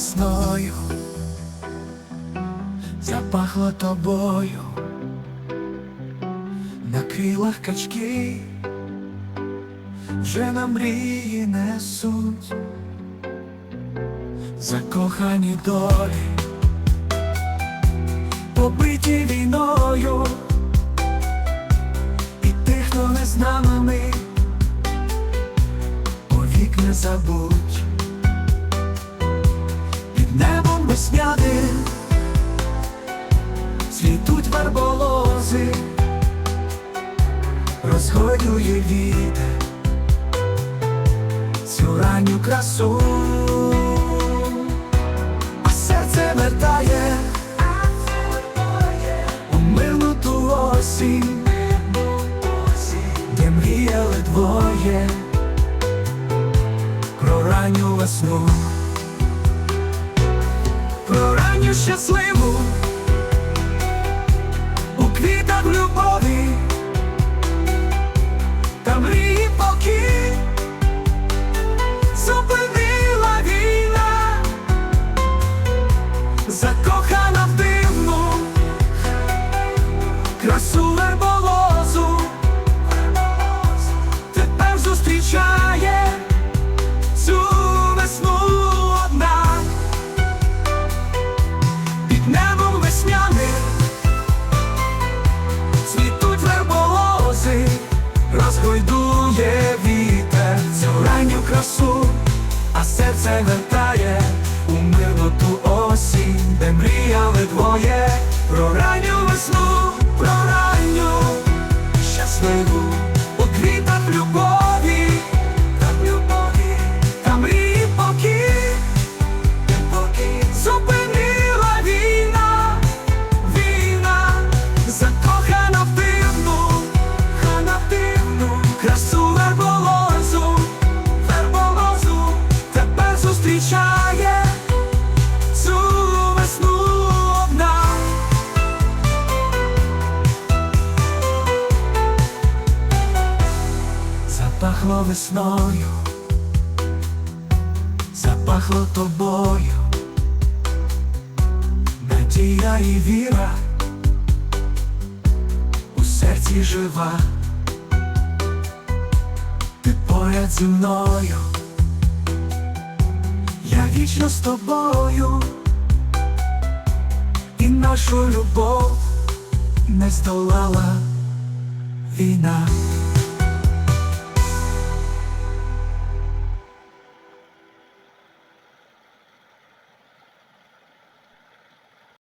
весною, запахло тобою, на крилах качки вже на мрії несуть, закохані долі, побиті війною, і тих, хто не з нами, повік не забудь. Весняним Цвітуть верболози, розгойдує вітер цю ранню красу, а серце вертає у мирну ту осінь, де мріяли двоє про ранню весну щасливу. У квітах а Запахло весною запахло тобою, надія і віра у серці жива, ти поряд зі мною, я вічно з тобою, і нашу любов не здолала війна.